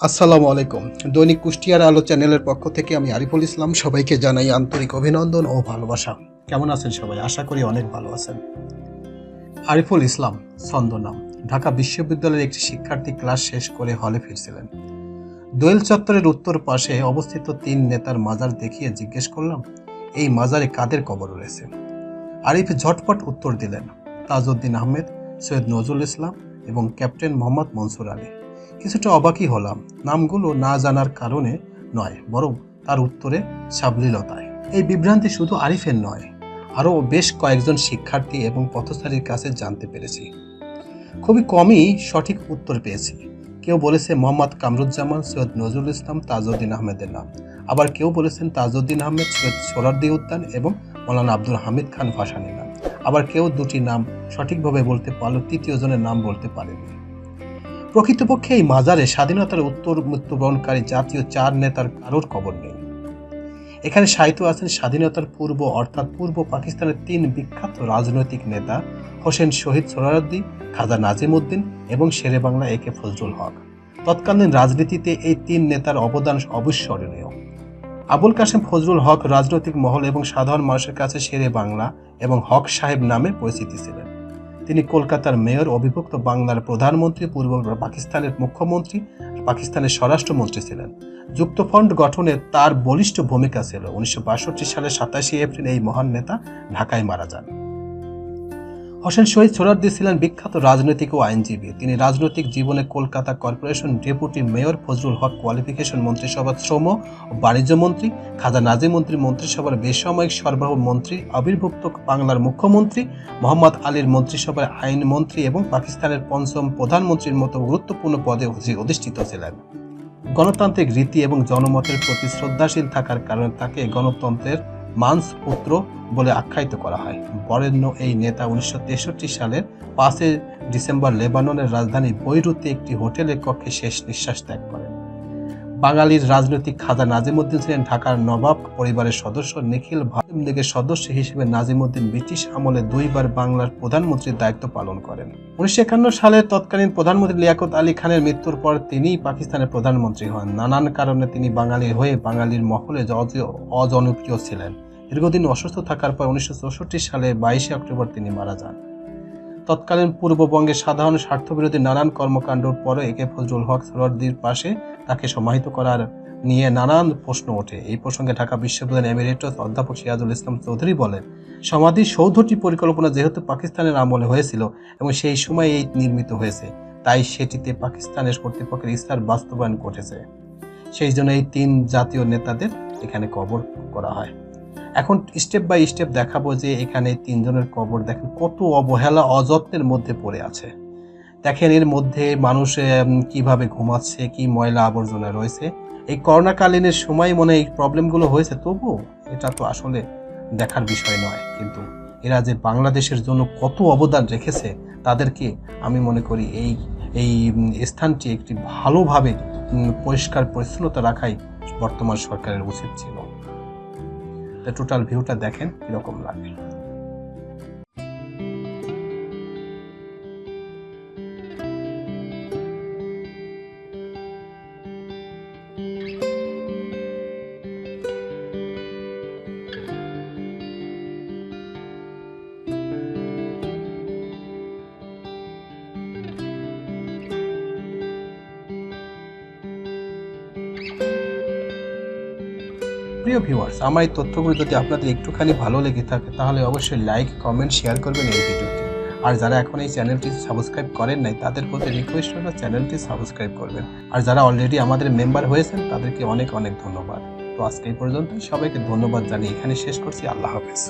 আসসালামু আলাইকুম। দৈনিক কুষ্টিয়ার আলো চ্যানেলের পক্ষ থেকে আমি আরিফুল ইসলাম সবাইকে জানাই আন্তরিক অভিনন্দন ও ভালোবাসা। কেমন আছেন সবাই? আশা করি অনেক ভালো আছেন। আরিফুল ইসলাম, ছন্দনাম। ঢাকা বিশ্ববিদ্যালয়ের একটি শিক্ষার্থী ক্লাস শেষ করে হলে ফিরছিলেন। দোয়েল চত্বরের উত্তর পাশে অবস্থিত তিন নেতার মাজার দেখিয়ে জিজ্ঞেস করলাম, এই মাজারে কাদের কবর রয়েছে? আরিফ ঝটপট উত্তর দিলেন, তাজউদ্দিন আহমেদ, সৈয়দ নজরুল ইসলাম এবং ক্যাপ্টেন মোহাম্মদ মনসুর আলী। কিছুটা অবাকই হলাম। নামগুলো না জানার কারণে নয়, বরং তার উত্তরে সাবলীলতায়। এই বিভ্রান্তি শুধু আরিফের নয়, আরও বেশ কয়েকজন শিক্ষার্থী এবং পথচারীর কাছে জানতে পেরেছি। খুবই কমই সঠিক উত্তর পেয়েছি। কেউ বলেছে মোহাম্মদ কামরুজ্জামান, সৈয়দ নজরুল ইসলাম, তাজউদ্দিন আহমেদের নাম। আবার কেউ বলেছেন তাজউদ্দিন আহমেদ, সৈয়দ সোরারদি উদ্যান এবং মৌলানা আব্দুল হামিদ খান ভাসানির নাম। আবার কেউ দুটি নাম সঠিকভাবে বলতে পারলেও তৃতীয় জনের নাম বলতে পারেনি। প্রকৃতপক্ষে এই মাজারে স্বাধীনতার উত্তর মৃত্যুবরণকারী জাতীয় চার নেতার কারোর কবর নেই। এখানে সাহিত্য আছেন স্বাধীনতার পূর্ব অর্থাৎ পূর্ব পাকিস্তানের তিন বিখ্যাত রাজনৈতিক নেতা হোসেন শহীদ সোহরাদ্দি খাজা নাজিম উদ্দিন এবং শেরে বাংলা এ কে ফজলুল হক। তৎকালীন রাজনীতিতে এই তিন নেতার অবদান অবিস্মরণীয়। আবুল কাসেম ফজলুল হক রাজনৈতিক মহল এবং সাধারণ মানুষের কাছে শেরে বাংলা এবং হক সাহেব নামে পরিচিতি ছিলেন। তিনি কলকাতার মেয়র, অবিভক্ত বাংলার প্রধানমন্ত্রী, পূর্ব পাকিস্তানের মুখ্যমন্ত্রী পাকিস্তানের স্বরাষ্ট্রমন্ত্রী ছিলেন। যুক্তফ্রন্ট গঠনে তার বলিষ্ঠ ভূমিকা ছিল। উনিশশো বাষট্টি সালের সাতাশে এপ্রিল এই মহান নেতা ঢাকায় মারা যান। হোসেন শহীদ সোহরাদ্দি ছিলেন বিখ্যাত রাজনৈতিক ও আইনজীবী। তিনি রাজনৈতিক জীবনে Kolkata corporation deputy mayor Fazlul Huq qualification মন্ত্রিসভার শ্রম ও বাণিজ্য মন্ত্রী, খাজা নাজিম মন্ত্রী মন্ত্রিসভার বেসামরিক সরবরাহ মন্ত্রী আবির্ভুক্ত বাংলার মুখ্যমন্ত্রী, মোহাম্মদ আলীর মন্ত্রিসভার আইন মন্ত্রী এবং পাকিস্তানের পঞ্চম প্রধানমন্ত্রীর মতো গুরুত্বপূর্ণ পদে অধিষ্ঠিত ছিলেন। গণতান্ত্রিক রীতি এবং জনমতের প্রতি শ্রদ্ধাশীল থাকার কারণে তাকে গণতন্ত্রের মান্স পুত্র বলে আখ্যায়িত করা হয়। বরেণ্য এই নেতা উনিশশো তেষট্টি সালের পাঁচই ডিসেম্বর লেবাননের রাজধানী বৈরুতে একটি হোটেলের কক্ষে শেষ নিঃশ্বাস ত্যাগ করেন। বাঙালির রাজনৈতিক খাজা নাজিমুদ্দিন ছিলেন ঢাকার নবাব পরিবারের সদস্য। নিখিল ভারত লীগের সদস্য হিসেবে নাজিমুদ্দিন ব্রিটিশ আমলে দুইবার বাংলার প্রধানমন্ত্রীর দায়িত্ব পালন করেন। উনিশশো একান্ন সালে তৎকালীন প্রধানমন্ত্রী লিয়াকত আলী খানের মৃত্যুর পর তিনিই পাকিস্তানের প্রধানমন্ত্রী হন। নানান কারণে তিনি বাঙালির হয়ে বাঙালির মহলে অজ- অজনপ্রিয় ছিলেন। দীর্ঘদিন অসুস্থ থাকার পর উনিশশো চৌষট্টি সালে বাইশে অক্টোবর তিনি মারা যান। তৎকালীন পূর্ববঙ্গে সাধারণ স্বার্থবিরোধী নানান কর্মকাণ্ডর পরে একে ফজলুল হক সরওয়ার্দির পাশে তাকে সমাহিত করার নিয়ে নানান প্রশ্ন ওঠে। এই প্রসঙ্গে ঢাকা বিশ্ববিদ্যালয়ের এমিরেটস অধ্যাপক সিরাজুল ইসলাম চৌধুরী বলেন, সমাধি সৌধটি পরিকল্পনা যেহেতু পাকিস্তানের আমলে হয়েছিল এবং সেই সময় এই নির্মিত হয়েছে, তাই সেটিতে পাকিস্তানের কর্তৃপক্ষের ইচ্ছার বাস্তবায়ন ঘটেছে। সেই জন্য এই তিন জাতীয় নেতাদের এখানে কবর করা হয়। এখন স্টেপ বাই স্টেপ দেখাবো যে এখানে তিনজনের কবর দেখেন কত অবহেলা, অযত্নের মধ্যে পড়ে আছে। দেখেন এর মধ্যে মানুষ কীভাবে ঘুমাচ্ছে, কি ময়লা আবর্জনা রয়েছে। এই করোনাকালীনের সময় মনে এই প্রবলেমগুলো হয়েছে তবু এটা তো আসলে দেখার বিষয় নয়। কিন্তু এরা যে বাংলাদেশের জন্য কত অবদান রেখেছে, তাদেরকে আমি মনে করি এই এই স্থানটি একটি ভালোভাবে পরিষ্কার পরিচ্ছন্নতা রাখাই বর্তমান সরকারের উচিত ছিল। টোটাল ভিউটা দেখেন কীরকম লাগে। প্রিয় ভিউয়ার্স আমার এই তথ্যগুলো যদি আপনাদের একটুখানি ভালো লেগে থাকে, তাহলে অবশ্যই লাইক কমেন্ট শেয়ার করবেন এই ভিডিওটি আর যারা এখন এই চ্যানেলটি সাবস্ক্রাইব করেন নাই, তাদের প্রতি রিকোয়েস্ট হলো চ্যানেলটি সাবস্ক্রাইব করবেন। আর যারা অলরেডি আমাদের মেম্বার হয়েছেন, তাদেরকে অনেক অনেক ধন্যবাদ। তো আজকে এই পর্যন্ত সবাইকে ধন্যবাদ জানিয়ে এখানে শেষ করছি। আল্লাহ হাফেজ।